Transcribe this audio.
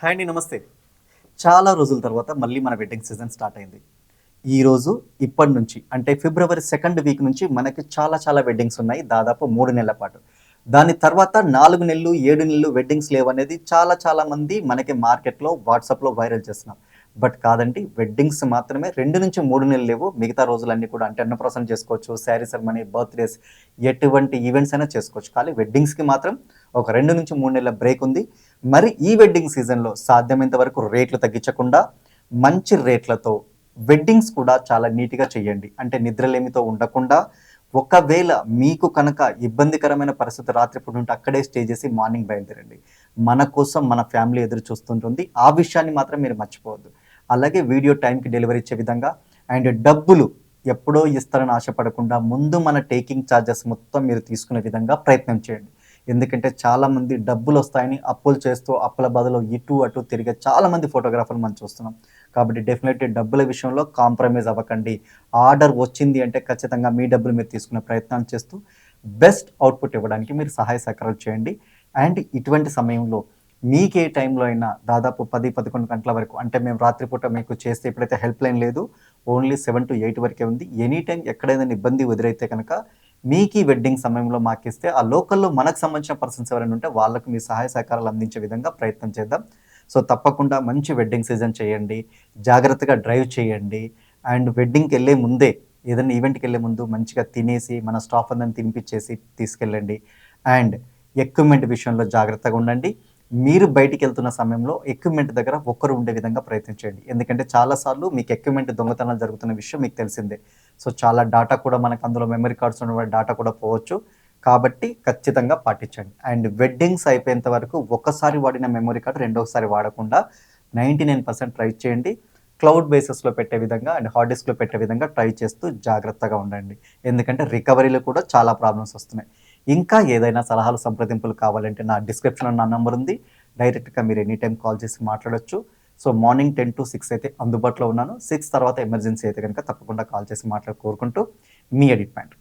Hi అండి నమస్తే. చాలా రోజుల తర్వాత మళ్ళీ మన వెడ్డింగ్ సీజన్ స్టార్ట్ అయింది. ఈరోజు ఇప్పటి నుంచి అంటే ఫిబ్రవరి సెకండ్ వీక్ నుంచి మనకి చాలా చాలా వెడ్డింగ్స్ ఉన్నాయి దాదాపు మూడు నెలల పాటు. దాని తర్వాత నాలుగు నెలలు ఏడు నెలలు వెడ్డింగ్స్ లేవు అనేది చాలా చాలా మంది మనకి మార్కెట్లో వాట్సాప్లో వైరల్ చేస్తున్నారు. బట్ కాదండి వెడ్డింగ్స్ మాత్రమే రెండు నుంచి మూడు నెలలు లేవు. మిగతా రోజులన్నీ కూడా అంటే పర్సెంట్ చేసుకోవచ్చు శారీ సెరమనీ బర్త్డేస్ ఎటువంటి ఈవెంట్స్ అయినా చేసుకోవచ్చు. కానీ వెడ్డింగ్స్కి మాత్రం ఒక రెండు నుంచి మూడు నెలల బ్రేక్ ఉంది. మరి ఈ వెడ్డింగ్ సీజన్లో సాధ్యమైనంత వరకు రేట్లు తగ్గించకుండా మంచి రేట్లతో వెడ్డింగ్స్ కూడా చాలా నీట్గా చేయండి. అంటే నిద్రలేమితో ఉండకుండా ఒకవేళ మీకు కనుక ఇబ్బందికరమైన పరిస్థితి రాత్రిపూట ఉంటే అక్కడే స్టే చేసి మార్నింగ్ బయలుదేరండి. మన కోసం మన ఫ్యామిలీ ఎదురు చూస్తుంటుంది. ఆ విషయాన్ని మాత్రం మీరు మర్చిపోవద్దు. అలాగే వీడియో టైంకి డెలివరీ ఇచ్చే విధంగా అండ్ డబ్బులు ఎప్పుడో ఇస్తారని ఆశపడకుండా ముందు మన టేకింగ్ ఛార్జెస్ మొత్తం మీరు తీసుకునే విధంగా ప్రయత్నం చేయండి. ఎందుకంటే చాలామంది డబ్బులు వస్తాయని అప్పులు చేస్తూ అప్పుల బదులు ఇటు అటు తిరిగే చాలామంది ఫోటోగ్రాఫర్లు మనం చూస్తున్నాం. కాబట్టి డెఫినెట్లీ డబ్బుల విషయంలో కాంప్రమైజ్ అవ్వకండి. ఆర్డర్ వచ్చింది అంటే ఖచ్చితంగా మీ డబ్బులు మీరు తీసుకునే ప్రయత్నం చేస్తూ బెస్ట్ అవుట్పుట్ ఇవ్వడానికి మీరు సహాయ సహకారాలు చేయండి. అండ్ ఇటువంటి సమయంలో మీకు ఏ టైంలో అయినా దాదాపు పది పదకొండు గంటల వరకు అంటే మేము రాత్రిపూట మీకు చేస్తే ఇప్పుడైతే హెల్ప్ లైన్ లేదు ఓన్లీ సెవెన్ టు ఎయిట్ వరకే ఉంది. ఎనీ టైం ఎక్కడైనా ఇబ్బంది ఎదురైతే కనుక మీకు ఈ వెడ్డింగ్ సమయంలో మాకు ఇస్తే ఆ లోకల్లో మనకు సంబంధించిన పర్సన్స్ ఎవరైనా ఉంటే వాళ్ళకు మీ సహాయ సహకారాలు అందించే విధంగా ప్రయత్నం చేద్దాం. సో తప్పకుండా మంచి వెడ్డింగ్ సీజన్ చేయండి జాగ్రత్తగా డ్రైవ్ చేయండి. అండ్ వెడ్డింగ్కి వెళ్ళే ముందే ఏదైనా ఈవెంట్కి వెళ్ళే ముందు మంచిగా తినేసి మన స్టాఫ్ అందరిని తినిపించేసి తీసుకెళ్ళండి. అండ్ ఎక్విప్మెంట్ విషయంలో జాగ్రత్తగా ఉండండి. మీరు బయటికి వెళ్తున్న సమయంలో ఎక్విప్మెంట్ దగ్గర ఒక్కరు ఉండే విధంగా ప్రయత్నించండి ఎందుకంటే చాలాసార్లు మీకు ఎక్విప్మెంట్ దొంగతనాలు జరుగుతున్న విషయం మీకు తెలిసిందే. సో చాలా డేటా కూడా మనకు అందులో మెమరీ కార్డ్స్ ఉన్న డేటా కూడా పోవచ్చు. కాబట్టి ఖచ్చితంగా పాటించండి. అండ్ వెడ్డింగ్స్ అయిపోయేంత వరకు ఒకసారి వాడిన మెమరీ కార్డు రెండోసారి వాడకుండా నైంటీ నైన్ పర్సెంట్ ట్రై చేయండి క్లౌడ్ బేసిస్లో పెట్టే విధంగా అండ్ హార్డ్ డిస్క్లో పెట్టే విధంగా ట్రై చేస్తూ జాగ్రత్తగా ఉండండి. ఎందుకంటే రికవరీలో కూడా చాలా ప్రాబ్లమ్స్ వస్తున్నాయి. ఇంకా ఏదైనా సలహాలు సంప్రదింపులు కావాలంటే నా డిస్క్రిప్షన్లో నా నంబర్ ఉంది. డైరెక్ట్గా మీరు ఎనీ టైం కాల్ చేసి మాట్లాడొచ్చు. So morning ten to six అయితే అందుబాటులో ఉన్నాను. సిక్స్ తర్వాత ఎమర్జెన్సీ అయితే కనుక తప్పకుండా కాల్ చేసి మాట్లాడు కోరుకుంటూ మీ ఎడిట్ పాయింట్.